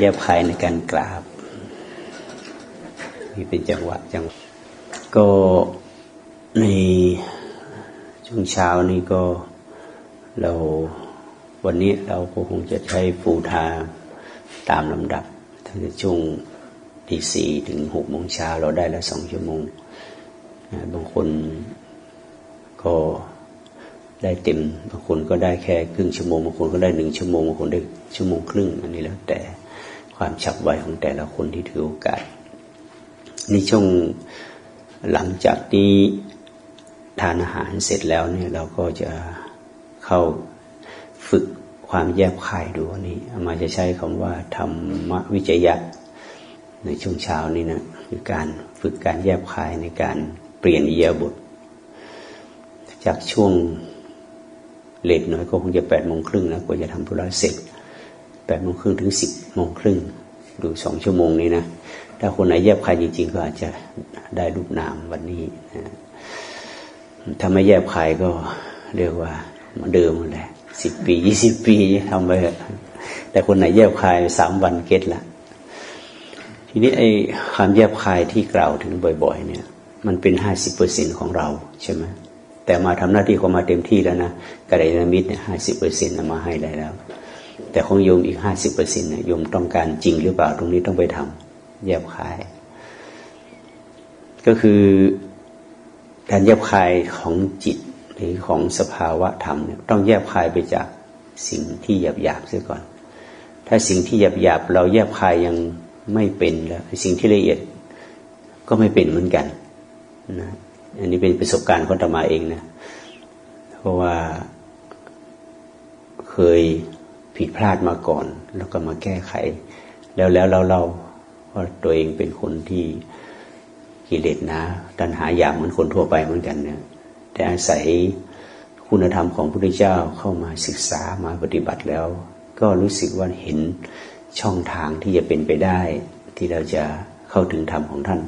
แยบคายในการกราบนี่เป็นจังหวะจังก็ในช่วงเช้านี้ก็เราวันนี้เราก็คงจะใช้ฟูทาตามลำดับตั้งแต่ช่วงตีสี่ถึงหกโมงเช้าเราได้ละสองชั่วโมงบางคนก็ได้เต็มบางคนก็ได้แค่ครึ่งชั่วโมงบางคนก็ได้หนึ่งชั่วโมงบางคนได้ชั่วโมงครึ่งอันนี้แล้วแต่ ความฉับไวของแต่ละคนที่ถือโอกาสในช่วงหลังจากนี้ทานอาหารเสร็จแล้วเนี่ยเราก็จะเข้าฝึกความแยบคายดูนนี้อามาจะใช้คำว่าธรรมวิจยะ ในช่วงเช้านี้นะคือการฝึกการแยบคายในการเปลี่ยนอิริยบถจากช่วงเลทน้อยก็คงจะแปดโมงครึ่งนะกว่าจะทำธุระเสร็จ แปดโมงครึ่งถึงสิบโมงครึ่งดูสองชั่วโมงนี้นะ ถ้าคนไหนแยบคายจริง ๆ ก็อาจจะได้รูปนามวันนี้นะถ้าไม่แยบคายก็เรียกว่าเหมือนเดิมแหละสิบปียี่สิบปีทำไปแต่คนไหนแยบคายสามวันเก็ตละทีนี้ไอ้ความแยบคายที่กล่าวถึงบ่อย ๆ เนี่ย มันเป็นห้าสิบเปอร์เซ็นของเราใช่ไหมแต่มาทำหน้าที่ของมาเต็มที่แล้วนะกระไดนามิตเนี่ยห้าสิบเปอร์เซ็นต์มาให้ได้แล้ว แต่ของโยมอีกห้าสิบเปอร์เซ็นต์โยมต้องการจริงหรือเปล่าตรงนี้ต้องไปทำแยบคาย ก็คือการแยบคายของจิตหรือของสภาวะธรรมเนี่ยต้องแยบคายไปจากสิ่งที่หยาบหยาบเสียก่อน ถ้าสิ่งที่หยาบหยาบเราแยบคายยังไม่เป็นแล้วสิ่งที่ละเอียดก็ไม่เป็นเหมือนกันนะอันนี้เป็นประสบการณ์ของธรรมาเองนะเพราะว่าเคย ผิดพลาดมาก่อน แล้วก็มาแก้ไข แล้วแล้วเราเราว่าตัวเองเป็นคนที่กิเลสนะตัณหาอย่ากเหมือนคนทั่วไปเหมือนกันเนี่ยแต่อาศัยคุณธรรมของพระพุทธเจ้าเข้ามาศึกษามาปฏิบัติแล้ว ก็รู้สึกว่าเห็นช่องทางที่จะเป็นไปได้ ที่เราจะเข้าถึงธรรมของท่าน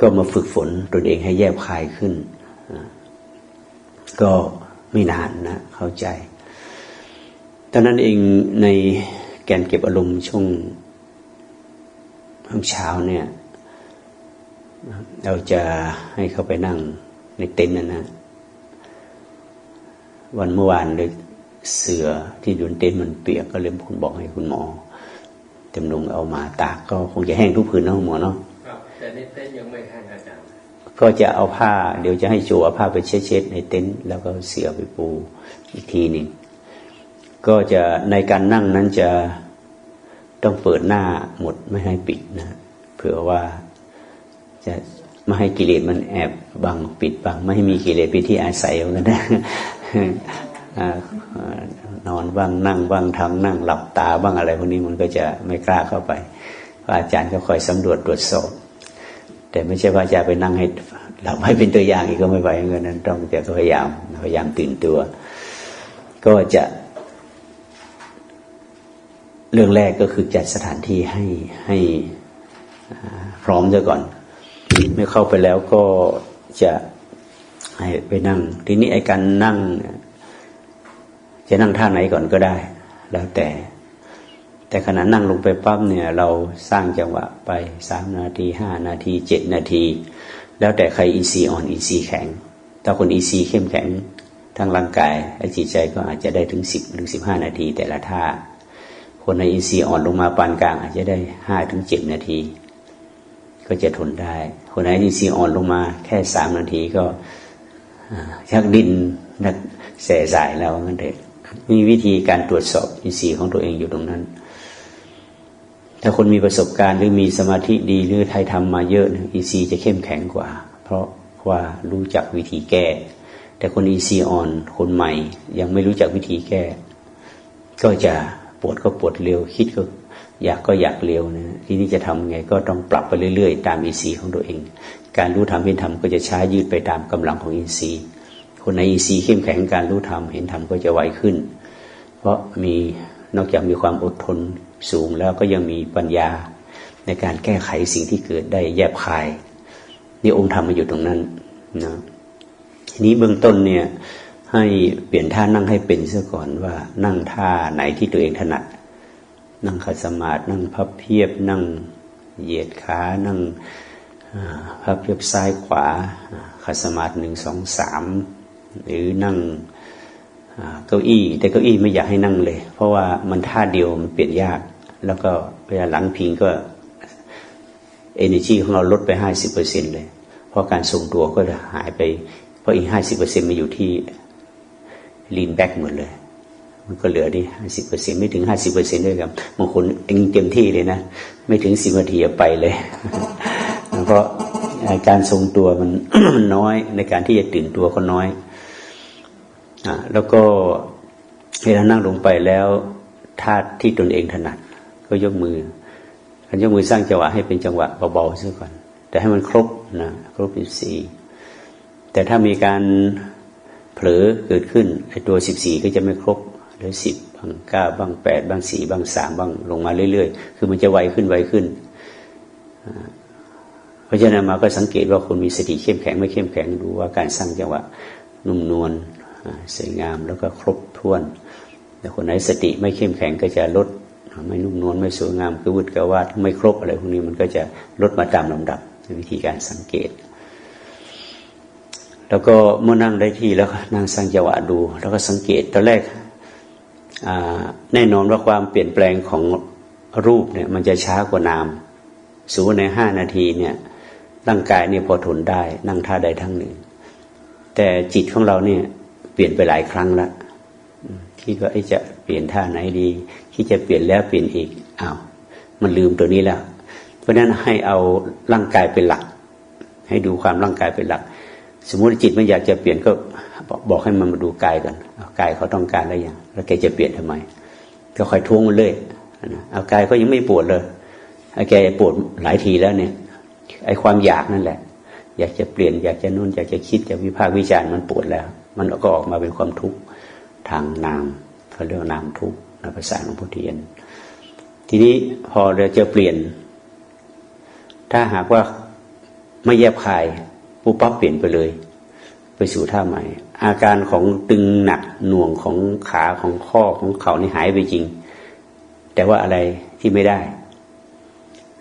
ก็มาฝึกฝนตนเองให้แยบคายขึ้น ก็ไม่นานนะเข้าใจ ตอนนั้นเองในแกนเก็บอารมณ์ช่วงเช้าเนี่ย เราจะให้เขาไปนั่งในเต็นท์นะนะ วันเมื่อวานเลยเสือที่อยู่ในเต็นท์มันเปียกก็เลยคุณบอกให้คุณหมอจำนงเอามาตากก็คงจะแห้งทุกพื้นนะคุณหมอเนาะครับแต่ในเต้นยังไม่ให้อาจารย์ก็จะเอาผ้า เดี๋ยวจะให้โจเอาผ้าไปเช็ดๆในเต็นท์แล้วก็เสือไปปูอีกทีหนึ่ง ก็จะในการนั่งนั้นจะต้องเปิดหน้าหมดไม่ให้ปิดนะเผื่อว่าจะไม่ให้กิเลสมันแอบบังปิดบัง ไม่ให้มีกิเลสเป็นที่อาศัยกันนะอ่านอนบ้างนั่งบ้างทำนั่งหลับตาบ้างอะไรพวกนี้มันก็จะไม่กล้าเข้าไปเพราอาจารย์ก็คอยสำรวจตรวจสอบ แต่ไม่ใช่ว่าจะไปนั่งให้เราไม่เป็นตัวอย่างอีกก็ไม่ไหวเหมือนนนั้น ต้องแต่พยายามพยายามตื่นตัว ก็จะ เรื่องแรกก็คือจัดสถานที่ให้ให้พร้อมซะก่อน เมื่อเข้าไปแล้วก็จะให้ไปนั่ง ทีนี้ไอ้การนั่ง จะนั่งท่าไหนก่อนก็ได้ แล้วแต่ แต่ขณะนั่งลงไปปั๊บเนี่ย เราสร้างจังหวะไปสามนาทีห้านาทีเจ็ดนาที แล้วแต่ใครอีซีอ่อนอีซีแข็ง ถ้าคนอีซีเข้มแข็งทั้งร่างกายและจิตใจก็อาจจะได้ถึงสิบหรือสิบห้านาทีแต่ละท่า คนในอีซีอ่อนลงมาปานกลาง อาจจะได้ห้าถึงเจ็ดนาที ก็จะทนได้ คนไหนอีซีอ่อนลงมา แค่สามนาทีก็ชักดินนักแส่สายแล้วงั้นเถอะมีวิธีการตรวจสอบอินทรีย์ของตัวเองอยู่ตรงนั้น ถ้าคนมีประสบการณ์หรือมีสมาธิดีหรือไทยทำมาเยอะอินทรีย์จะเข้มแข็งกว่า เพราะว่ารู้จักวิธีแก้ แต่คนอินทรีย์อ่อนคนใหม่ ยังไม่รู้จักวิธีแก้ ก็จะ ปวดก็ปวดเร็ว คิดก็อยากก็อยากเร็วนะทีนี้จะทำไงก็ต้องปรับไปเรื่อยๆ ตามอินทรีย์ของตัวเอง การรู้ธรรมเห็นธรรมก็จะช้ายืดไปตามกำลังของอินทรีย์ คนในอินทรีย์เข้มแข็งการรู้ธรรมเห็นธรรมก็จะไวขึ้น เพราะมีนอกจากมีความอดทนสูงแล้วก็ยังมีปัญญาในการแก้ไขสิ่งที่เกิดได้แยบคาย นี่องค์ธรรมมาอยู่ตรงนั้นนะทีนี้เบื้องต้นเนี่ย ให้เปลี่ยนท่านั่งให้เป็นเสียก่อนว่านั่งท่าไหนที่ตัวเองถนัด นั่งขัดสมาธินั่งพับเพียบนั่งเหยียดขานั่งพับเพียบซ้ายขวาขัดสมาธิหนึ่งสองสามหรือนั่งเก้าอี้ แต่เก้าอี้ไม่อยากให้นั่งเลย เพราะว่ามันท่าเดียวมันเปลี่ยนยาก แล้วก็เวลาหลังพิงก็ energy ของเราลดไปห้าสิบเปอร์เซ็นเลย เพราะการทรงตัวก็จะหายไป เพราะอีกห้าสิบเปอร์เซ็นมาอยู่ที่ lean back หมดเลย มันก็เหลือที่ห้าสิบเปอร์เซ็นไม่ถึงห้าสิบเปอร์เซ็นด้วยกันบางคนเองเต็มที่เลยนะ ไม่ถึงสิบนาทีอะไปเลยเพราะการทรงตัวมันมันน้อยในการที่จะตื่นตัวก็น้อยอ่าแล้วก็เวลานั่งลงไปแล้วท่าที่ตนเองถนัด ก็ยกมือการยกมือสร้างจังหวะให้เป็นจังหวะเบาๆซะก่อน แต่ให้มันครบนะครบสิบสี่แต่ถ้ามีการเผ ลอเกิดขึ้นไอ้ตัวสิบสี่ก็จะไม่ครบเหลือสิบบางเก้าบ้างแปดบ้างสี่บ้างสามบ้างลงมาเรื่อยๆ คือมันจะไวขึ้นไวขึ้น เพราะฉะนั้นมาก็สังเกตว่าคนมีสติเข้มแข็งไม่เข้มแข็งดูว่าการสร้างจังหวะนุ่มนวลสวยงามแล้วก็ครบถ้วน แต่คนไหนสติไม่เข้มแข็งก็จะลดไม่นุ่มนวลไม่สวยงามคือวุฒิกวาดไม่ครบอะไรพวกนี้มันก็จะลดมาตามลำดับวิธีการสังเกต แล้วก็เมื่อนั่งได้ที่แล้วนั่งสร้างจังหวะดู แล้วก็สังเกตตอนแรกแน่นอนว่าความเปลี่ยนแปลงของรูปเนี่ยมันจะช้ากว่านามสมมติในห้านาทีเนี่ยร่างกายเนี่ยพอทนได้นั่งท่าใดทั้งหนึ่ง แต่จิตของเราเนี่ยเปลี่ยนไปหลายครั้งแล้วคิดว่าไอ้จะเปลี่ยนท่าไหนดีคิดจะเปลี่ยนแล้วเปลี่ยนอีกอ้าวมันลืมตัวนี้แล้ว เพราะฉะนั้นให้เอาร่างกายเป็นหลัก ให้ดูความร่างกายเป็นหลัก สมมติจิตมันอยากจะเปลี่ยนก็บอกให้มันมาดูกายกันเอากายเขาต้องการอะไรอย่าง แล้วแกจะเปลี่ยนทำไม ก็คอยท้วงมันเลยนะเอากายก็ยังไม่ปวดเลยไอ้แกปวดหลายทีแล้วเนี่ย ไอ้ความอยากนั่นแหละ อยากจะเปลี่ยนอยากจะนู่นอยากจะคิดอยากวิพากษ์วิจารณ์มันปวดแล้ว มันก็ออกมาเป็นความทุกข์ทางนามเขาเรียกนามทุกข์ในภาษาหลวงพ่อเทียน ทีนี้พอเราจะเปลี่ยน ถ้าหากว่าไม่แยบคาย ปุ๊บปั๊บเปลี่ยนไปเลย ไปสู่ท่าใหม่ อาการของตึงหนักหน่วงของขาของข้อของเข่านี่หายไปจริง แต่ว่าอะไรที่ไม่ได้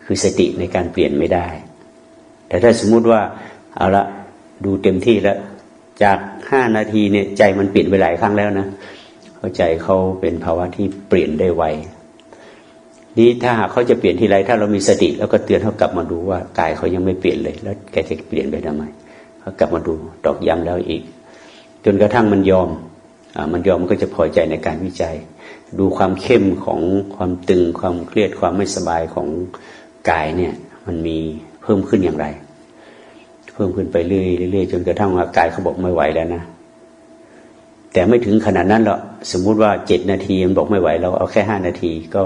คือสติในการเปลี่ยนไม่ได้ แต่ถ้าสมมุติว่าเอาละดูเต็มที่แล้ว จากห้านาทีเนี่ยใจมันเปลี่ยนไปหลายครั้งแล้วนะเข้าใจเขาเป็นภาวะที่เปลี่ยนได้ไว นี้ถ้าหากเขาจะเปลี่ยนทีไรถ้าเรามีสติ แล้วก็เตือนเขากลับมาดูว่ากายเขายังไม่เปลี่ยนเลย แล้วแกจะเปลี่ยนไปทำไมเขากลับมาดูตอกย้ำแล้วอีก จนกระทั่งมันยอมอมันยอมมันก็จะพอใจในการวิจัย ดูความเข้มของความตึงความเครียดความไม่สบายของกายเนี่ย มันมีเพิ่มขึ้นอย่างไร เพิ่มขึ้นไปเรื่อยๆเรื่อยๆจนกระทั่งว่ากายเขาบอกไม่ไหวแล้วนะแต่ไม่ถึงขนาดนั้นหรอกสมมุติว่าเจ็ดนาทีมันบอกไม่ไหวเราเอาแค่ห้านาทีก็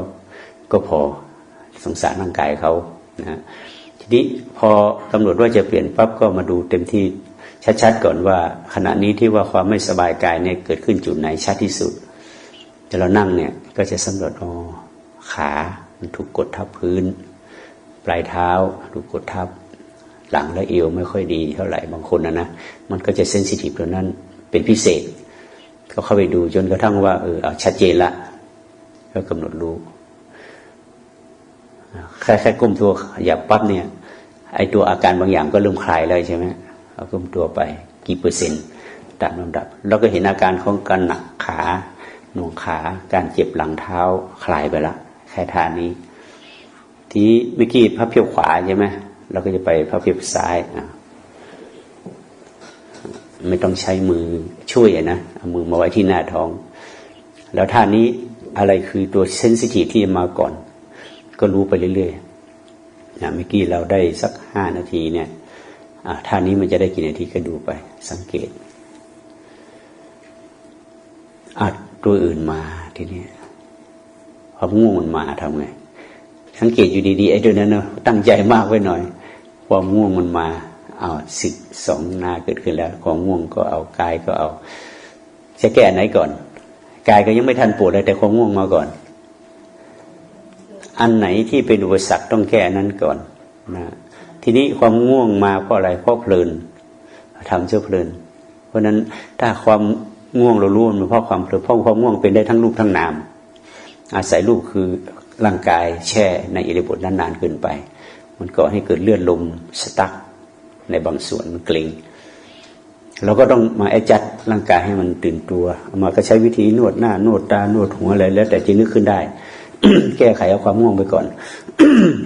ก็พอสงสารร่างกายเขานะทีนี้พอกำหนดว่าจะเปลี่ยนปั๊บก็มาดูเต็มที่ชัดๆก่อนว่า ขณะนี้ที่ว่าความไม่สบายกายเนี่ยเกิดขึ้นจุดไหนชัดที่สุดแต่เรานั่งเนี่ยก็จะสำรวจอ๋อขามันถูกกดทับพื้น ปลายเท้าถูกกดทับ หลังและเอวไม่ค่อยดีเท่าไหร่บางคนนะนะมันก็จะเซนซิทีฟตัวนั้นเป็นพิเศษ ก็เข้าไปดูจนกระทั่งว่าเออเอาชัดเจนละก็กำหนดรู้ แค่แค่ก้มตัวหยับปั๊บเนี่ย ไอตัวอาการบางอย่างก็เริ่มคลายแล้วใช่ไหมเอาก้มตัวไปกี่เปอร์เซ็นต์ตามลำดับ เราก็เห็นอาการของการหนักขาหน่วงขาการเจ็บหลังเท้าคลายไปละแค่ท่านี้ ทีนี้เมื่อกี้พับเพียบขวาใช่ไหมเราก็จะไปพับเพียบซ้ายอะไม่ต้องใช้มือช่วยนะเอามือมาไว้ที่หน้าท้อง แล้วท่านี้อะไรคือตัวเซนซิทีฟที่จะมาก่อน ก็รู้ไปเรื่อยๆนะเมื่อกี้เราได้สักห้านาทีเนี่ยท่านี้มันจะได้กี่นาทีก็ดูไป สังเกตอะตัวอื่นมาทีนี้ความง่วงมันมาทำไง สังเกตอยู่ดีๆไอ้ตัวนั้นเนาะตั้งใจมากไว้หน่อย ความง่วงมันมาเอาสิบสองนาเกิดขึ้นแล้ว ความง่วงก็เอากายก็เอา จะแก้ไหนก่อนกายก็ยังไม่ทันปวดเลยแต่ความง่วงมาก่อน อันไหนที่เป็นอุปสรรคต้องแก้นั้นก่อนนะทีนี้ความง่วงมาเพราะอะไรเพราะเพลินทำเชื่อเพลิน เพราะนั้นถ้าความง่วงเรารู้มันเพราะความเพลินเพราะความง่วงเป็นได้ทั้งรูปทั้งนาม อาศัยรูปคือร่างกายแช่ในอิริบถนั้นนานเกินไป มันก่อให้เกิดเลือดลมสตั๊กในบางส่วนมันเกร็งเราก็ต้องมาแอจัดร่างกายให้มันตื่นตัวมาก็ใช้วิธีนวดหน้านวดตานวดหัวอะไรแล้ว แต่จะนึกขึ้นได้ แก้ไขเอาความง่วงไปก่อน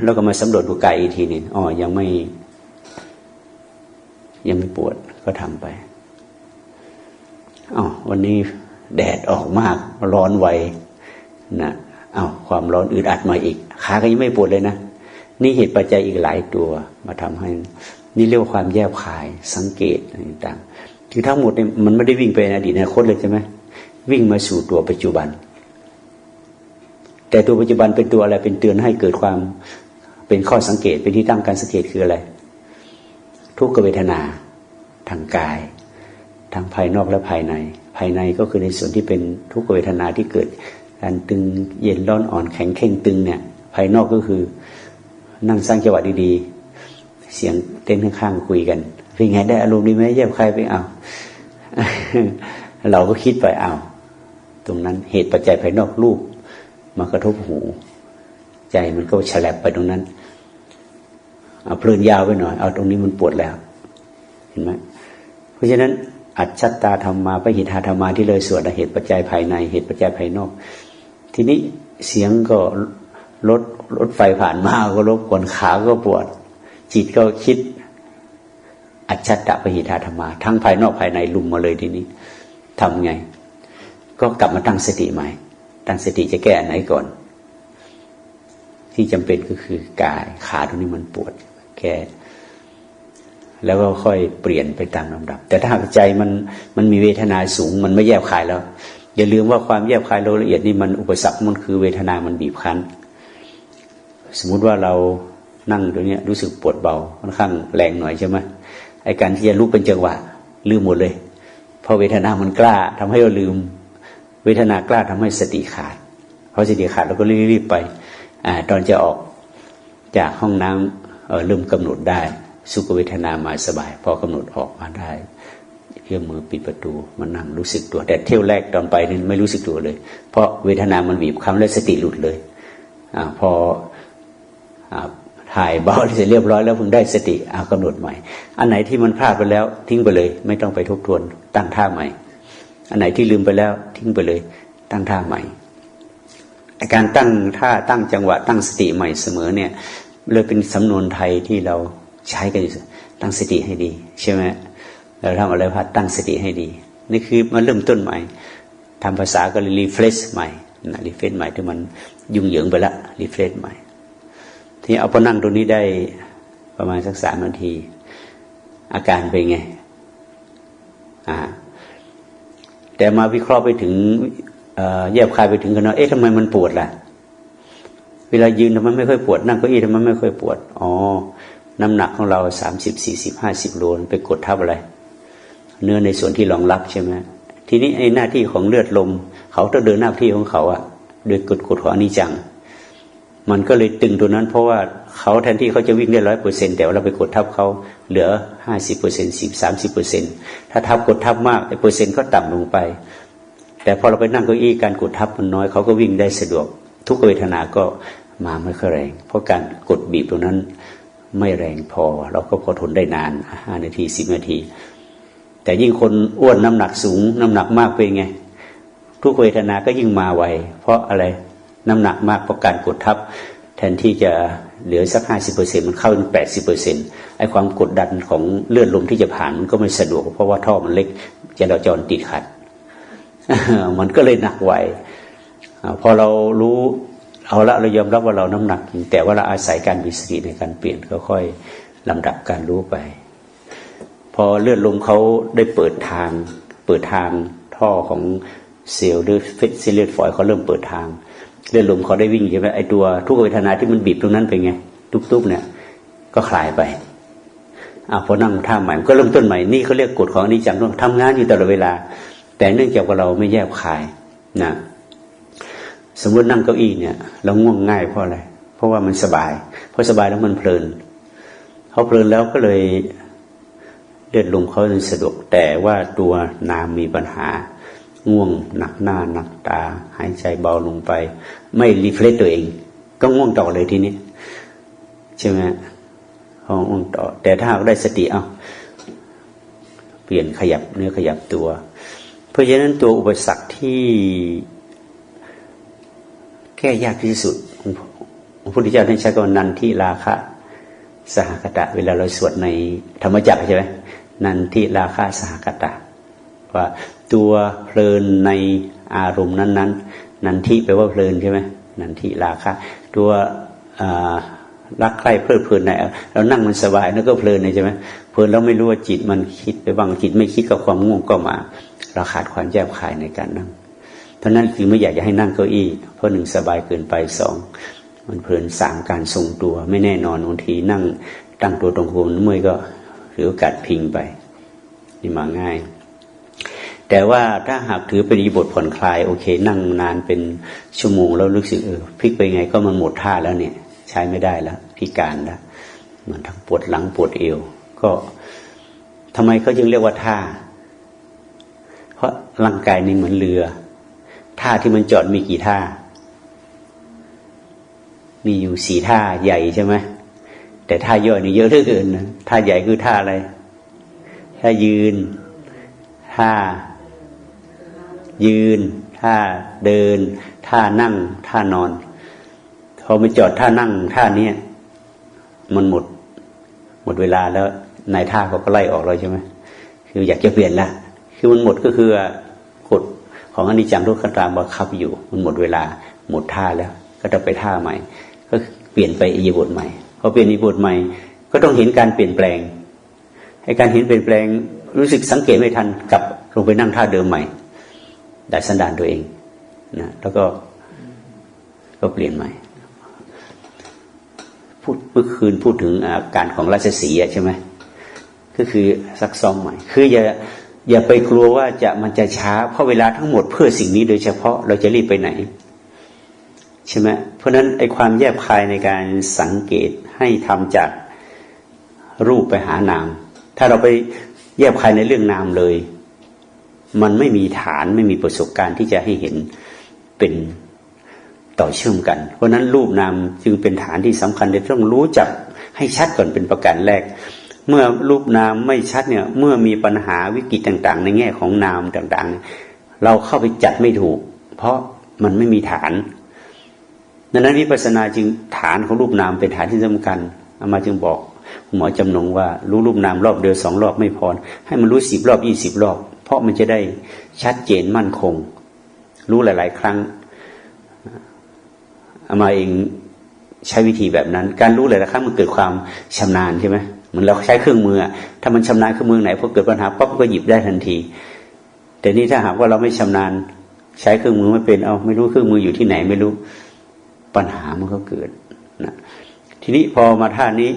แล้วก็มาสำรวจดูกายอีกทีหนึงอ๋อยังไม่ ยังไม่ปวดก็ทำไปอ๋อวันนี้แดดออกมาก ร้อนไวนะเอาวความร้อนอึดอัดมาอีกขาก็ยังไม่ปวดเลยนะนี่เหตุปัจจัยอีกหลายตัว มาทำให้ นี่เรียกว่าความแยบคายสังเกตอะไรต่างๆคือทั้งหมดเนี่ยมันไม่ได้วิ่งไปในอดีตอนาคตเลยใช่ไหมวิ่งมาสู่ตัวปัจจุบัน แต่ตัวปัจจุบันเป็นตัวอะไรเป็นเตือนให้เกิดความเป็นข้อสังเกตเป็นที่ตั้งการสังเกตคืออะไร ทุกขเวทนาทางกายทางภายนอกและภายใน ภายในก็คือในส่วนที่เป็นทุกขเวทนาที่เกิดการตึงเย็นร้อนอ่อนแข็งเข่งตึงเนี่ย ภายนอกก็คือนั่งสร้างจังหวะดีๆ เสียงเต้นข้างๆคุยกันเป็นไงได้อารมณ์ดีไหมแยบใครไปเอาเราก็คิดไปเอาตรงนั้นเหตุปัจจัยภายนอกรูป มากระทบหู ใจมันก็ฉลับไปตรงนั้นเอาเพลินยาวไปหน่อย เอาตรงนี้มันปวดแล้ว เห็นไหมเพราะฉะนั้น อัจฉตาธรรมมาปหิทาธรรมาที่เลยส่วนเหตุปัจจัยภายในเหตุปัจจัยภายนอก ทีนี้เสียงก็รถรถไฟผ่านมาก็รบกวนขาก็ปวด จิตก็คิด อัจฉตะปหิทาธรรมา ทั้งภายนอกภายในลุมมาเลยทีนี้ทำไง ก็กลับมาตั้งสติใหม่ ตั้งสติจะแก้อันไหนก่อน ที่จำเป็นก็คือกายขาตรงนี้มันปวด แก้แล้วก็ค่อยเปลี่ยนไปตามลำดับ แต่ถ้าหากใจมันมันมีเวทนาสูง มันไม่แยบคายแล้ว อย่าลืมว่าความแยบคายรายละเอียดนี่มันอุปสรรคมันคือเวทนามันบีบคั้น สมมุติว่าเรานั่งตรงนี้รู้สึกปวดเบาค่อนข้างแรงหน่อยใช่ไหมไอการที่จะลุกเป็นจังหวะลืมหมดเลย เพราะเวทนามันกล้าทำให้เราลืม วทนากล้าทำให้สติขาด เพอสติขาดเราก็รีบๆไปอตอนจะออกจากห้องน้ำเริ่มกำหนดได้ สุขเวทนามาสบาย พอกำหนดออกมาได้เอื้อมมือปิดประตูมันนั่งรู้สึกตัว แต่เที่ยวแรกตอนไปนี่ไม่รู้สึกตัวเลย เพราะเวทนามันบีบคั้นและสติหลุดเลยอพอถ่ายเบาเสร็จเรียบร้อยแล้วเพิ่งได้สติเอากำหนดใหม่ อันไหนที่มันพลาดไปแล้วทิ้งไปเลย ไม่ต้องไปทบทวนตั้งท่าใหม่ อันไหนที่ลืมไปแล้วทิ้งไปเลย ตั้งท่าใหม่การตั้งท่าตั้งจังหวะตั้งสติใหม่เสมอเนี่ยเลยเป็นสำนวนไทยที่เราใช้กันอยู่ตั้งสติให้ดี ใช่ไหมเราทำอะไรพัดตั้งสติให้ดี นี่คือมันเริ่มต้นใหม่ทำภาษาก็รีเฟรชใหม่นะรีเฟรชใหม่ที่มันยุ่งเหยิงไปละรีเฟรชใหม่ ที่เอาพอนั่งตรงนี้ได้ประมาณสักสามนาที อาการเป็นไงอ่า แต่มาวิเคราะห์ไปถึงแยบคายไปถึงกันว่าเอ๊ะทำไมมันปวดล่ะ เวลายืนทำไมไม่ค่อยปวดนั่งเก้าอี้ทำไมไม่ค่อยปวด อ๋อ น้ำหนักของเราสามสิบสี่สิบห้าสิบโลไปกดทับอะไร เนื้อในส่วนที่รองรับใช่ไหมทีนี้ไอ้หน้าที่ของเลือดลม เขาต้องเดินหน้าที่ของเขาอะโดยกดกดของอนิจจัง มันก็เลยตึงตัวนั้นเพราะว่า เขาแทนที่เขาจะวิ่งได้ร้อยเปอร์เซ็นแต่ว่าเราไปกดทับเขาเหลือห้าสิบเปอร์เซ็นสิบสามสิบเปอร์เซ็นถ้าทับกดทับมากไอ้เปอร์เซ็นต์ก็ต่ำลงไป แต่พอเราไปนั่งเก้าอี้การกดทับมันน้อยเขาก็วิ่งได้สะดวก ทุกเวทนาก็มาไม่ค่อยแรง เพราะการกดบีบตรงนั้นไม่แรงพอ เราก็พอทนได้นานห้านาทีสิบนาที แต่ยิ่งคนอ้วนน้ำหนักสูง น้ำหนักมากเป็นไง ทุกเวทนาก็ยิ่งมาไวเพราะอะไรน้ำหนักมากเพราะการกดทับ แทนที่จะเหลือสักห้าสิบเปอร์เซ็นมันเข้าถึงแปดสิบเปอร์เซ็นไอ้ความกดดันของเลือดลมที่จะผ่านมันก็ไม่สะดวก เพราะว่าท่อมันเล็กจะเราจรติดขัด มันก็เลยหนักไวพอเรารู้เอาละเรายอมรับว่าเราน้ำหนัก แต่ว่าเราอาศัยการมีสติในการเปลี่ยนค่อยๆลำดับการรู้ไป พอเลือดลมเขาได้เปิดทาง เปิดทางท่อของเซลล์หรือเซลล์เลือดฝอยเขาเริ่มเปิดทาง เลือดลมเขาได้วิ่งใช่ไหมไอตัวทุกเวทนาที่มันบีบตรงนั้นเป็นไงทุบๆเนี่ย ก็คลายไปอ่าพอนั่งท่าใหม่ก็เริ่มต้นใหม่นี่เขาเรียกกฎของอนิจจังทำงานอยู่ตลอดเวลา แต่เนื่องจากว่าเราไม่แยบคายนะสมมตินั่งเก้าอี้เนี่ย เราง่วงง่ายเพราะอะไรเพราะว่ามันสบายเพราะสบายแล้วมันเพลินเขาเพลินแล้วก็เลยเลือดลมเขาสะดวกแต่ว่าตัวนามมีปัญหา ง่วงหนักหน้าหนักตา หายใจเบาลงไป ไม่รีเฟรชตัวเอง ก็ง่วงต่อเลยทีนี้ใช่ไหมพอง่วงต่อ แต่ถ้าเราได้สติเอาเปลี่ยนขยับเนื้อขยับตัว เพราะฉะนั้นตัวอุปสรรคที่แก้ยากที่สุดพระพุทธเจ้าท่านใช้คำนันทิราคะ สหคตะ เวลาเราสวดในธรรมจักรใช่ไหมนันทิราคะสหคตะ ว่าตัวเพลินในอารมณ์นั้นๆนันทิแปลว่าเพลินใช่ไหมนันทิราคะตัวรักใคร่เพลิดเพลินในเรานั่งมันสบายแล้วก็เพลินใช่ไหมเพลินแล้วไม่รู้ว่าจิตมันคิดไปบ้างจิตไม่คิดกับความง่วงก็มา เราขาดความแยบคายในการนั่งเพราะนั้นคือไม่อยากจะให้นั่งเก้าอี้ เพราะหนึ่งสบายเกินไปสองมันเพลินสามการทรงตัว ไม่แน่นอนบางทีนั่งตั้งตัวตรงโคนเมื่อยก็หรือโอกาสพิงไปนี่มาง่าย แต่ว่าถ้าหากถือเป็นอิบทผ่อนคลาย โอเค นั่งนานเป็นชั่วโมงแล้วรู้สึกเออพลิกไปไงก็มันหมดท่าแล้วเนี่ย ใช้ไม่ได้แล้วพิการแล้วเหมือนทั้งปวดหลังปวดเอว ก็ทำไมเขาจึงเรียกว่าท่า เพราะร่างกายนี่เหมือนเรือ ท่าที่มันจอดมีกี่ท่า มีอยู่สี่ท่าใหญ่ใช่ไหมแต่ท่าย่อยนี่เยอะเหลือเกินนะท่าใหญ่คือท่าอะไร ท่ายืน ท่า ยืน ท่าเดิน ท่านั่ง ท่านอนพอไปจอดท่านั่งท่าเนี้ยมันหมด หมดเวลาแล้วนายท่าเขาก็ไล่ออกเลยใช่ไหมคืออยากจะเปลี่ยนละคือมันหมดก็คือกฎของอนิจจังทุกขังตามบังคับอยู่ มันหมดเวลา หมดท่าแล้ว ก็ต้องไปท่าใหม่ ก็เปลี่ยนไปอีบทใหม่พอเปลี่ยนอีบทใหม่ ก็ต้องเห็นการเปลี่ยนแปลงให้การเห็นเปลี่ยนแปลงรู้สึกสังเกตไม่ทันกลับลงไปนั่งท่าเดิมใหม่ ดัดสันดานตัวเองนะแล้วก็ก็เปลี่ยนใหม่พูดเมื่อคืนพูดถึงอาการของราชสีใช่ไหมก็คือซักซ้อมใหม่ คืออย่าอย่าไปกลัวว่าจะมันจะช้าเพราะเวลาทั้งหมดเพื่อสิ่งนี้โดยเฉพาะเราจะรีบไปไหนใช่ไหมเพราะฉะนั้นไอ้ความแยบคายในการสังเกตให้ทำจากรูปไปหานาม ถ้าเราไปแยบคายในเรื่องนามเลย มันไม่มีฐานไม่มีประสบการณ์ที่จะให้เห็นเป็นต่อเชื่อมกัน เพราะนั้นรูปนามจึงเป็นฐานที่สำคัญที่ต้องรู้จักให้ชัดก่อนเป็นประการแรก เมื่อรูปนามไม่ชัดเนี่ย เมื่อมีปัญหาวิกฤตต่าง ๆ ในแง่ของนามต่างๆ เราเข้าไปจัดไม่ถูก เพราะมันไม่มีฐานดังนั้นวิปัสสนาจึงฐานของรูปนามเป็นฐานที่สำคัญอามาจึงบอกหมอจำนงว่ารู้รูปนามรอบเดียวสองรอบไม่พอให้มันรู้สิบรอบยี่สิบรอบ เพราะมันจะได้ชัดเจนมั่นคง รู้หลาย ๆ ครั้งอามาเองใช้วิธีแบบนั้น การรู้หลายๆครั้งมันเกิดความชำนาญใช่ไหมเหมือนเราใช้เครื่องมือถ้ามันชำนาญเครื่องมือไหนพอเกิดปัญหาปั๊บก็หยิบได้ทันที แต่นี่ถ้าหากว่าเราไม่ชำนาญ ใช้เครื่องมือไม่เป็นเอาไม่รู้เครื่องมืออยู่ที่ไหนไม่รู้ปัญหามันก็เกิดนะทีนี้พอมาท่านี้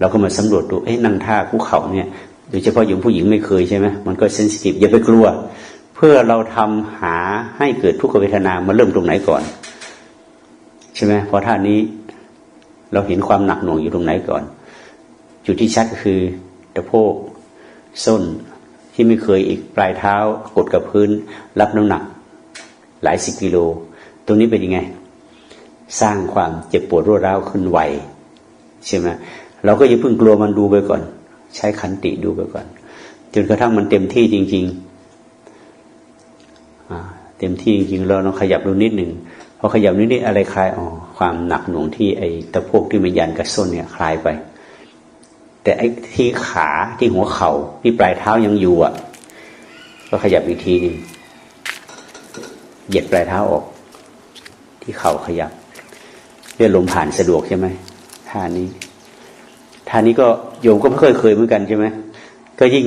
เราก็มาสำรวจดูเอ้นั่งท่าคุกเข่าเนี่ย ดยเฉพาะอย่างผู้หญิงไม่เคยใช่ไหมมันก็เซนซิทีฟอย่าไปกลัว เพื่อเราทำหาให้เกิดทุกขเวทนามาเริ่มตรงไหนก่อน ใช่ไหมพอท่านี้เราเห็นความหนักหน่วงอยู่ตรงไหนก่อน จุดที่ชัดก็คือตะโพกส้นที่ไม่เคยอีกปลายเท้ากดกับพื้น รับน้ำหนัก หลายสิบกิโล ตรงนี้เป็นยังไง สร้างความเจ็บปวดรวดร้าวขึ้นไวใช่ไหมเราก็อย่าเพิ่งกลัวมันดูไปก่อน ใช้ขันติดูไปก่อน จนกระทั่งมันเต็มที่จริงๆเต็มที่จริงๆเราต้องขยับดูนิดหนึ่งพอขยับนิดๆอะไรคลายอ๋อความหนักหน่วงที่ไอ้ตะโพกที่มันยันกับส้นเนี่ยคลายไป แต่ไอ้ที่ขาที่หัวเขา่าที่ปลายเท้ายังอยู่อะ ก็ขยับอีกทีหนึ่งเหยียดปลายเท้าออก ที่เข่าขยับเลื่อนลมผ่านสะดวกใช่ไหมท่านี้ ท่านี้ก็โยมก็ไม่เคยเคยเหมือนกันใช่ไหมก็ยิ่ง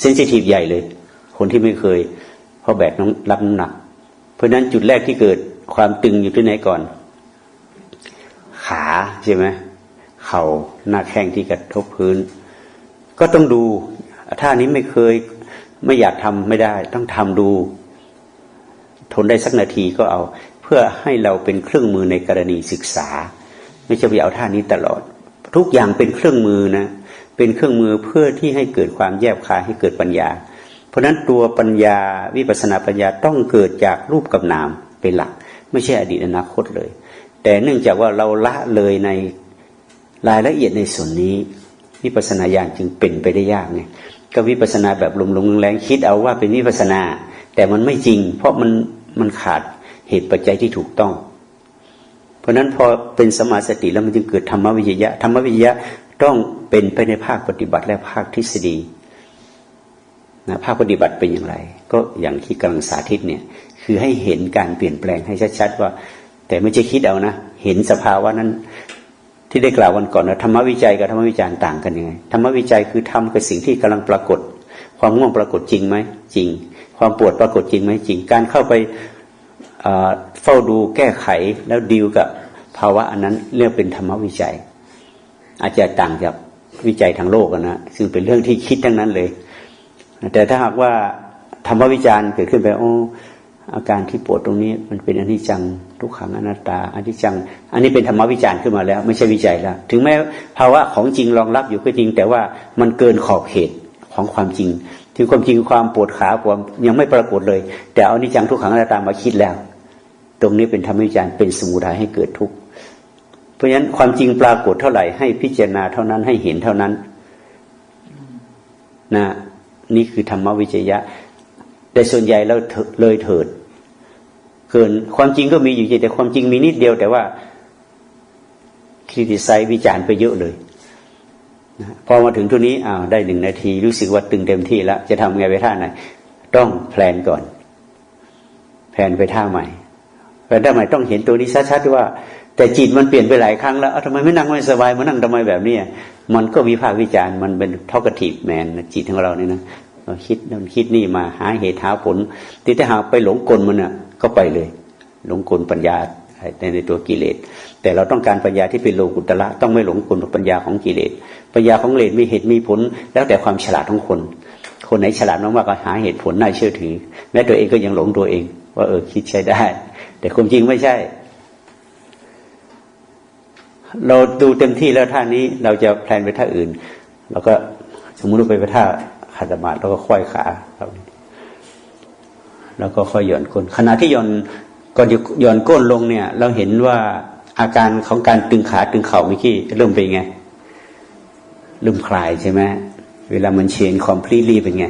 เซนซิทีฟใหญ่เลย คนที่ไม่เคยเพราะแบกน้ำรับน้ำหนัก เพราะฉะนั้นจุดแรกที่เกิดความตึงอยู่ที่ไหนก่อน ขาใช่ไหมเข่าหน้าแข้งที่กระทบพื้น ก็ต้องดูท่านี้ไม่เคยไม่อยากทำไม่ได้ ต้องทำดู ทนได้สักนาทีก็เอา เพื่อให้เราเป็นเครื่องมือในกรณีศึกษา ไม่ใช่ไปเอาท่านี้ตลอด ทุกอย่างเป็นเครื่องมือนะเป็นเครื่องมือเพื่อที่ให้เกิดความแยบคายให้เกิดปัญญา เพราะนั้นตัวปัญญาวิปัสนาปัญญาต้องเกิดจากรูปกับนามเป็นหลัก ไม่ใช่อดีตอนาคตเลย แต่เนื่องจากว่าเราละเลยในรายละเอียดในส่วนนี้ วิปัสนาญาณจึงเป็นไปได้ยากไงก็วิปัสนาแบบลมๆแรงๆคิดเอาว่าเป็นวิปัสนา แต่มันไม่จริง เพราะมันมันขาดเหตุปัจจัยที่ถูกต้อง เพราะนั้นพอเป็นสมาสติแล้วมันจึงเกิดธรรมวิจยะธรรมวิจยะต้องเป็นไปในภาคปฏิบัติและภาคทฤษฎีนะภาคปฏิบัติเป็นอย่างไร ก็อย่างที่กำลังสาธิตเนี่ยคือให้เห็นการเปลี่ยนแปลงให้ชัดๆว่า แต่ไม่ใช่คิดเอานะ เห็นสภาวะนั้นที่ได้กล่าววันก่อนนะธรรมวิจัยกับธรรมวิจารณ์ต่างกันยังไงธรรมวิจัยคือทำกับสิ่งที่กำลังปรากฏ ความง่วงปรากฏจริงไหมจริง ความปวดปรากฏจริงไหมจริง การเข้าไป เฝ้าดูแก้ไขแล้วดีลกับภาวะอันนั้นเรียกเป็นธรรมวิจัย อาจจะต่างจากวิจัยทางโลกนะซึ่งเป็นเรื่องที่คิดทั้งนั้นเลย แต่ถ้าหากว่าธรรมวิจารณ์เกิดขึ้นไปโอ้อาการที่ปวดตรงนี้มันเป็นอนิจจังทุกขังอนัตตาอนิจจัง อันนี้เป็นธรรมวิจารณ์ขึ้นมาแล้ว ไม่ใช่วิจัยแล้ว ถึงแม้ภาวะของจริงรองรับอยู่ก็จริง แต่ว่ามันเกินขอบเขตของความจริง ถึงความจริงความปวดขาปวดยังไม่ปรากฏเลย แต่เอาอนิจจังทุกขังอนัตตามาคิดแล้ว ตรงนี้เป็นธรรมวิจารณ์เป็นสมุทัยให้เกิดทุกข์เพราะฉะนั้นความจริงปรากฏเท่าไหร่ให้พิจารณาเท่านั้นให้เห็นเท่านั้นนะนี่คือธรรมวิจยะ แต่ส่วนใหญ่เราเลยเถิด เกินความจริงก็มีอยู่แต่ความจริงมีนิดเดียว แต่ว่าคริติไซวิจารณ์ไปเยอะเลยพอมาถึงทุนี้อ้าวได้หนึ่งนาที รู้สึกว่าตึงเต็มที่แล้ว จะทำไงไปท่าไหน ต้องแพลนก่อน แพลนไปท่าใหม่ แพลนท่าใหมต้องเห็นตัวนี้ชัดๆว่า แต่จิตมันเปลี่ยนไปหลายครั้งแล้วทำไมไม่นั่งไม่สบายมานั่งทำไมแบบนี้มันก็วิพากษ์วิจารณ์มันเป็นทอกทีฟแมนจิตของเราเนี่ยนะเราคิดนั่นคิดนี่มาหาเหตุหาผลที่ถ้าหากไปหลงกลมันอะก็ไปเลย หลงกลปัญญาในในตัวกิเลส แต่เราต้องการปัญญาที่เป็นโลกุตละต้องไม่หลงกลปัญญาของกิเลส ปัญญาของเลสมีเหตุมีผล แล้วแต่ความฉลาดของคน คนไหนฉลาดมากๆก็หาเหตุผลน่าเชื่อถือ แม้ตัวเองก็ยังหลงตัวเอง ว่าเออคิดใช้ได้ แต่ความจริงไม่ใช่ เราดูเต็มที่แล้วท่านี้ เราจะแพลนไปท่าอื่นเราก็สมมติไปไปท่าขัดสมาแล้วก็ค่อยขาครับแล้วก็ค่อยหย่อนก้นขณะที่หย่อนก่อนจะหย่อนก้นลงเนี่ย เราเห็นว่าอาการของการตึงขาตึงเข่าเมื่อกี้เริ่มเป็นไงเริ่มคลายใช่ไหมเวลามันเชนคอมพลีลี่เป็นไง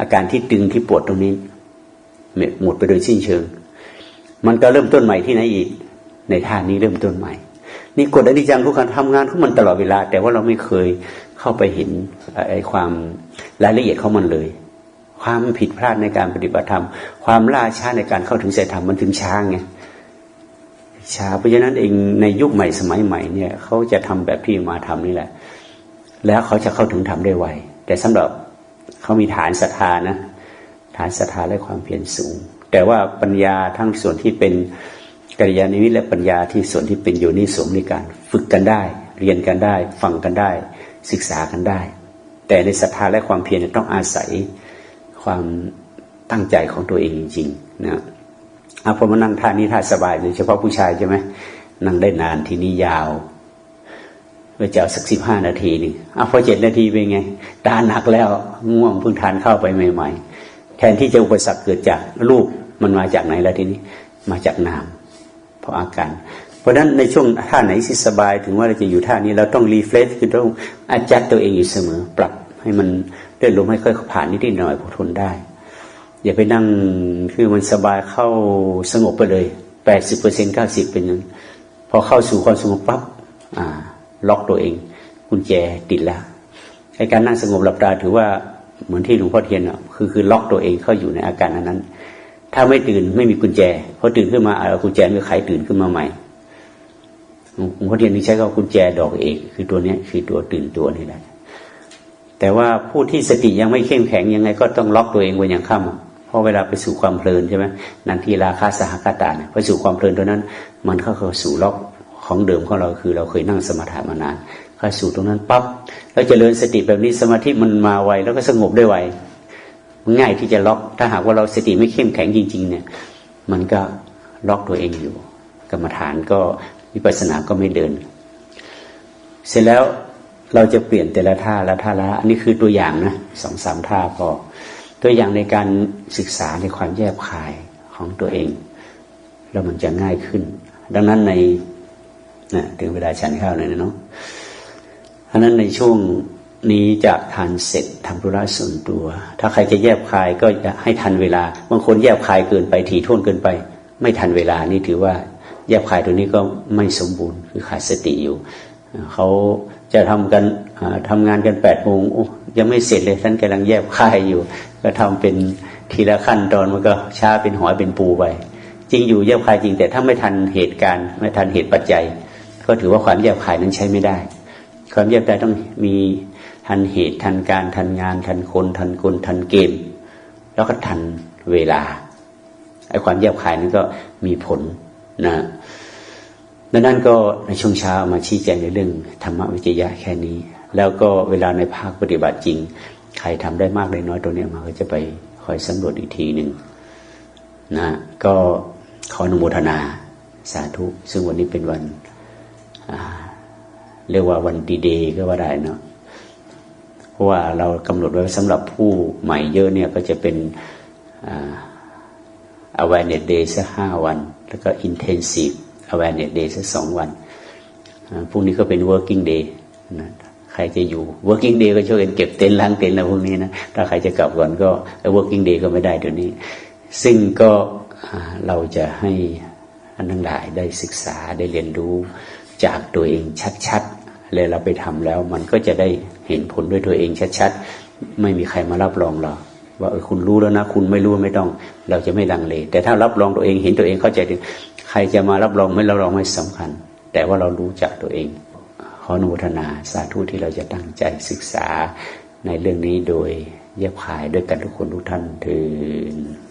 อาการที่ตึงที่ปวดตรงนี้หมดไปโดยสิ้นเชิง มันก็เริ่มต้นใหม่ที่ไหนอีก ในท่านี้เริ่มต้นใหม่ นี่กฎอนิจจังทุกการทำงานของมันตลอดเวลา แต่ว่าเราไม่เคยเข้าไปเห็นไอ้ความรายละเอียดของมันเลย ความผิดพลาดในการปฏิบัติธรรม ความล่าช้าในการเข้าถึงสาธรรมมันถึงช้าไงช้าเพราะฉะนั้นเองในยุคใหม่สมัยใหม่เนี่ยเขาจะทำแบบที่มาทำนี่แหละ แล้วเขาจะเข้าถึงธรรมได้ไวแต่สำหรับเขามีฐานศรัทธานะฐานศรัทธาและความเพียรสูง แต่ว่าปัญญาทั้งส่วนที่เป็นกัลยาณมิตและปัญญาที่ส่วนที่เป็นโยนิสมในการฝึกกันได้ เรียนกันได้ ฟังกันได้ ศึกษากันได้ แต่ในศรัทธาและความเพียรต้องอาศัยความตั้งใจของตัวเองจริงๆนะเอาพอมานั่งท่านี้ท่าสบายโดยเฉพาะผู้ชายใช่ไหมนั่งได้นานทีนี้ยาวไปเจ้าสักสิบห้านาทีนี่เอาพอเจ็ดนาทีเป็นไง ตาหนักแล้วง่วงเพิ่งทานเข้าไปใหม่ ๆ แทนที่จะอุปสรรคเกิดจากลูก มันมาจากไหนแล้วทีนี้ มาจากน้ำเพราะอาการ เพราะฉะนั้นในช่วงท่าไหนที่สบาย ถึงว่าเราจะอยู่ท่านี้เราต้องรีเฟรชคือต้องอาจัดตัวเองอยู่เสมอ ปรับให้มันเลื่อนลมให้ค่อยผ่านนิดหน่อยพอทนได้ อย่าไปนั่งคือมันสบายเข้าสงบไปเลยแปดสิบเปอร์เซ็นเก้าสิบเป็นนั้นพอเข้าสู่ความสงบปั๊บอ่าล็อกตัวเองกุญแจติดแล้วในการนั่งสงบหลับตาถือว่าเหมือนที่หลวงพ่อเทียนอะคือคือล็อกตัวเองเข้าอยู่ในอาการนั้น ถ้าไม่ตื่นไม่มีกุญแจพอตื่นขึ้นมาเอากุญแจไม่ไขตื่นขึ้นมาใหม่หลวงพ่อเทียนนี่ใช้ก็กุญแจดอกเอกคือตัวนี้คือตัวตื่นตัวนี่แหละแต่ว่าผู้ที่สติยังไม่เข้มแข็งยังไง ก็ต้องล็อกตัวเองไว้อย่างข้ามเพราะเวลาไปสู่ความเพลินใช่ไหมนันทีราคาสหกตาเนี่ยไปสู่ความเพลินตัวนั้น มันเข้าเข้าสู่ล็อกของเดิมของเราคือเราเคยนั่งสมาธิมานานเข้าสู่ตรงนั้นปั๊บแล้วเจริญสติแบบนี้สมาธิมันมาไวแล้วก็สงบได้ไว ง่ายที่จะล็อก ถ้าหากว่าเราสติไม่เข้มแข็งจริง ๆ เนี่ย มันก็ล็อกตัวเองอยู่ กรรมฐานก็วิปัสสนาก็ไม่เดิน เสร็จแล้วเราจะเปลี่ยนแต่ละท่าละท่าละอันนี้คือตัวอย่างนะสองสามท่าพอ ตัวอย่างในการศึกษาในความแยบคายของตัวเอง แล้วมันจะง่ายขึ้น ดังนั้นในนะถึงเวลาฉันข้าวเลยนะเนาะดังนั้นในช่วง นี้จากทานเสร็จทำธุระส่วนตัว ถ้าใครจะแยบคายก็จะให้ทันเวลา บางคนแยบคายเกินไปถี่ท่วนเกินไป ไม่ทันเวลานี่ถือว่าแยบคายตัวนี้ก็ไม่สมบูรณ์คือขาดสติอยู่เขาจะทำกันอ่าทำงานกันแปดโมงโยังไม่เสร็จเลยท่านกำลังแยบคายอยู่ ก็ทำเป็นทีละขั้นตอนมันก็ช้าเป็นหอยเป็นปูไปจริงอยู่แยบคายจริง แต่ถ้าไม่ทันเหตุการณ์ไม่ทันเหตุปัจจัย ก็ถือว่าความแยบคายนั้นใช้ไม่ได้ ความแยบคายต้องมี ทันเหตุทันการทันงานทันคนทันคนทันเกม แล้วก็ทันเวลาไอ้ความแยบคายนั้นก็มีผลนะดังนั้นก็ในช่วงเช้ามาชี้แจงในเรื่องธรรมวิจยะแค่นี้ แล้วก็เวลาในภาคปฏิบัติจริง ใครทำได้มากได้น้อยตัวเนี้ยมาก็จะไปคอยสำรวจอีกทีหนึ่งนะก็ขออนุโมทนาสาธุ ซึ่งวันนี้เป็นวันเรียกว่าวันดีเดย์ก็ว่าได้เนาะ เพราะว่าเรากำหนดไว้สำหรับผู้ใหม่เยอะเนี่ยก็จะเป็นอา awareness day สักห้าวัน แล้วก็ intensive awareness day สักสองวันพรุ่งนี้ก็เป็น working day นะใครจะอยู่ working day ก็ช่วยกันเก็บเต็นท์ล้างเต็นท์แล้วพวกนี้นะถ้าใครจะกลับก่อนก็ working day ก็ไม่ได้เดี๋ยวนี้ ซึ่งก็เราจะให้อันทั้งหลายได้ศึกษาได้เรียนรู้จากตัวเองชัดๆ แล้วเราไปทำแล้ว มันก็จะได้เห็นผลด้วยตัวเองชัดๆ ไม่มีใครมารับรองเรา ว่าเออคุณรู้แล้วนะ คุณไม่รู้ไม่ต้อง เราจะไม่ดังเลย แต่ถ้ารับรองตัวเองเห็นตัวเองเข้าใจถึงใครจะมารับรองไม่รับรองไม่สำคัญ แต่ว่าเรารู้จักตัวเอง ขออนุโมทนาสาธุที่เราจะตั้งใจศึกษาในเรื่องนี้โดยเยียบขายด้วยกันทุกคนทุกท่านถิด